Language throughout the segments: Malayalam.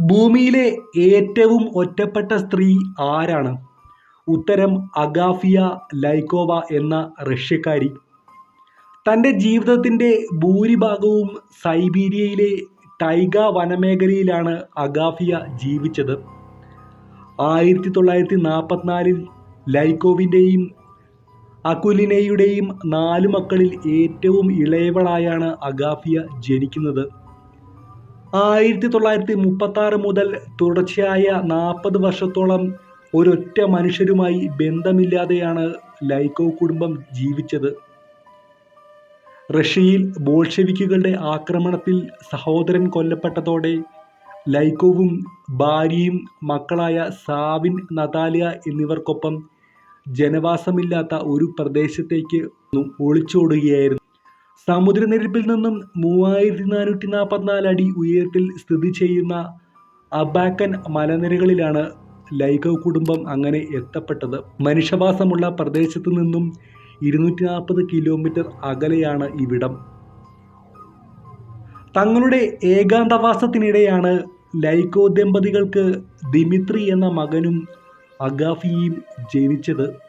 ഭൂമിയിലെ ഏറ്റവും ഒറ്റപ്പെട്ട സ്ത്രീ ആരാണ്? ഉത്തരം അഗാഫിയ ലൈക്കോവ എന്ന റഷ്യക്കാരി. തന്റെ ജീവിതത്തിന്റെ ഭൂരിഭാഗവും സൈബീരിയയിലെ ടൈഗ വനമേഖലയിലാണ് അഗാഫിയ ജീവിച്ചത്. ആയിരത്തി തൊള്ളായിരത്തി നാൽപ്പത്തിനാലിൽ ലൈക്കോവിന്റെയും അകുലിനയുടെയും നാല് മക്കളിൽ ഏറ്റവും ഇളയവളായാണ് അഗാഫിയ ജനിക്കുന്നത്. ആയിരത്തി തൊള്ളായിരത്തി മുപ്പത്തി ആറ് മുതൽ തുടർച്ചയായ നാൽപ്പത് വർഷത്തോളം ഒരൊറ്റ മനുഷ്യരുമായി ബന്ധമില്ലാതെയാണ് ലൈക്കോ കുടുംബം ജീവിച്ചത്. റഷ്യയിൽ ബോൾഷെവിക്കുകളുടെ ആക്രമണത്തിൽ സഹോദരൻ കൊല്ലപ്പെട്ടതോടെ ലൈക്കോവും ഭാര്യയും മക്കളായ സാവിൻ നതാലിയ എന്നിവർക്കൊപ്പം ജനവാസമില്ലാത്ത ഒരു പ്രദേശത്തേക്ക് ഒളിച്ചോടുകയായിരുന്നു. സമുദ്രനിരപ്പിൽ നിന്നും മൂവായിരത്തി നാനൂറ്റി നാൽപ്പത്തിനാല് അടി ഉയരത്തിൽ സ്ഥിതി ചെയ്യുന്ന അബാക്കൻ മലനിരകളിലാണ് ലൈഗവ് കുടുംബം അങ്ങനെ എത്തപ്പെട്ടത്. മനുഷ്യവാസമുള്ള പ്രദേശത്തു നിന്നും ഇരുന്നൂറ്റി നാൽപ്പത് കിലോമീറ്റർ അകലെയാണ് ഇവിടം. തങ്ങളുടെ ഏകാന്തവാസത്തിനിടെയാണ് ലൈക്കോ ദമ്പതികൾക്ക് ദിമിത്രി എന്ന മകനും അഗാഫിയും ജനിച്ചത്.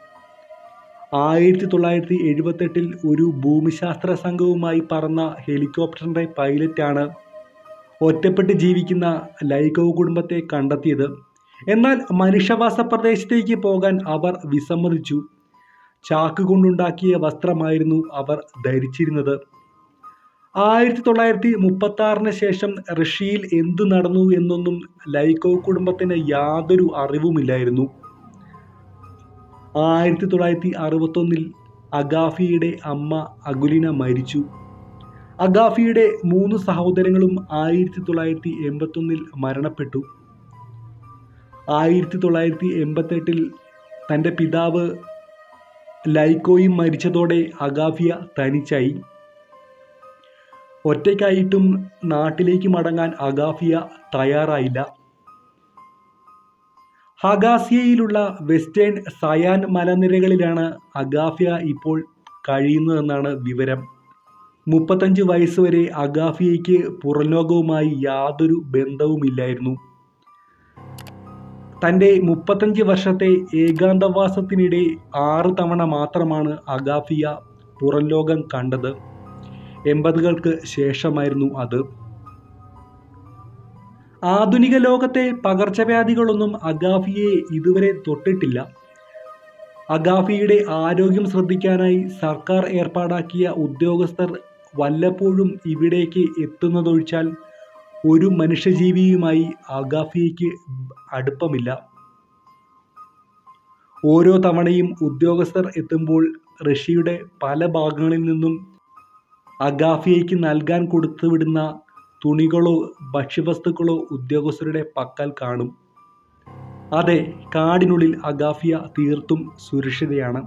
ആയിരത്തി തൊള്ളായിരത്തി എഴുപത്തെട്ടിൽ ഒരു ഭൂമിശാസ്ത്ര സംഘവുമായി പറന്ന ഹെലികോപ്റ്ററിന്റെ പൈലറ്റാണ് ഒറ്റപ്പെട്ട് ജീവിക്കുന്ന ലൈകവ് കുടുംബത്തെ കണ്ടെത്തിയത്. എന്നാൽ മനുഷ്യവാസ പ്രദേശത്തേക്ക് പോകാൻ അവർ വിസമ്മതിച്ചു. ചാക്ക് കൊണ്ടുണ്ടാക്കിയ വസ്ത്രമായിരുന്നു അവർ ധരിച്ചിരുന്നത്. ആയിരത്തി തൊള്ളായിരത്തി മുപ്പത്തി ആറിന് ശേഷം റഷ്യയിൽ എന്തു നടന്നു എന്നൊന്നും ലൈക്കോ കുടുംബത്തിന് യാതൊരു അറിവുമില്ലായിരുന്നു. ആയിരത്തി തൊള്ളായിരത്തി അറുപത്തൊന്നിൽ അഗാഫിയുടെ അമ്മ അഗുലിന മരിച്ചു. അഗാഫിയുടെ മൂന്ന് സഹോദരങ്ങളും ആയിരത്തി തൊള്ളായിരത്തി എൺപത്തൊന്നിൽ മരണപ്പെട്ടു. ആയിരത്തി തൊള്ളായിരത്തി എൺപത്തെട്ടിൽ തന്റെ പിതാവ് ലൈക്കോയും മരിച്ചതോടെ അഗാഫിയ തനിച്ചായി. ഒറ്റയ്ക്കായിട്ടും നാട്ടിലേക്ക് മടങ്ങാൻ അഗാഫിയ തയ്യാറായില്ല. ഹഗാസിയയിലുള്ള വെസ്റ്റേൺ സയാൻ മലനിരകളിലാണ് അഗാഫിയ ഇപ്പോൾ കഴിയുന്നതെന്നാണ് വിവരം. മുപ്പത്തഞ്ച് വയസ്സ് വരെ അഗാഫിയയ്ക്ക് പുറലോകവുമായി യാതൊരു ബന്ധവുമില്ലായിരുന്നു. തന്റെ മുപ്പത്തഞ്ച് വർഷത്തെ ഏകാന്തവാസത്തിനിടെ ആറ് തവണ മാത്രമാണ് അഗാഫിയ പുറംലോകം കണ്ടത്. എൺപതുകൾക്ക് ശേഷമായിരുന്നു അത്. ആധുനിക ലോകത്തെ പകർച്ചവ്യാധികളൊന്നും അഗാഫിയെ ഇതുവരെ തൊട്ടിട്ടില്ല. അഗാഫിയുടെ ആരോഗ്യം ശ്രദ്ധിക്കാനായി സർക്കാർ ഏർപ്പാടാക്കിയ ഉദ്യോഗസ്ഥർ വല്ലപ്പോഴും ഇവിടേക്ക് എത്തുന്നതൊഴിച്ചാൽ ഒരു മനുഷ്യജീവിയുമായി അഗാഫിയയ്ക്ക് അടുപ്പമില്ല. ഓരോ തവണയും ഉദ്യോഗസ്ഥർ എത്തുമ്പോൾ റഷ്യയുടെ പല ഭാഗങ്ങളിൽ നിന്നും അഗാഫിയയ്ക്ക് നൽകാൻ കൊടുത്തുവിടുന്ന തുണികളോ ഭക്ഷ്യവസ്തുക്കളോ ഉദ്യോഗസ്ഥരുടെ പക്കൽ കാണും. അതെ കാടിനുള്ളിൽ അഗാഫിയ തീർത്തും സുരക്ഷിതയാണ്.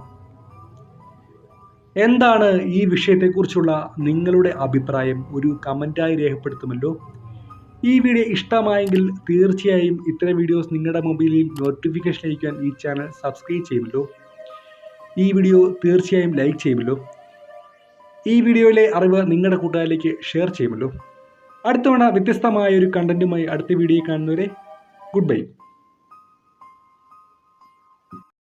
എന്താണ് ഈ വിഷയത്തെക്കുറിച്ചുള്ള നിങ്ങളുടെ അഭിപ്രായം? ഒരു കമന്റായി രേഖപ്പെടുത്തുമല്ലോ. ഈ വീഡിയോ ഇഷ്ടമായെങ്കിൽ തീർച്ചയായും ഇത്തരം വീഡിയോസ് നിങ്ങളുടെ മൊബൈലിൽ നോട്ടിഫിക്കേഷൻ അയക്കാൻ ഈ ചാനൽ സബ്സ്ക്രൈബ് ചെയ്യുമല്ലോ. ഈ വീഡിയോ തീർച്ചയായും ലൈക്ക് ചെയ്യുമല്ലോ. ഈ വീഡിയോയിലെ അറിവ് നിങ്ങളുടെ കൂട്ടുകാരിലേക്ക് ഷെയർ ചെയ്യുമല്ലോ. അടുത്തവണ വ്യത്യസ്തമായ ഒരു കണ്ടന്റുമായി അടുത്ത വീഡിയോ കാണുന്നവരെ ഗുഡ് ബൈ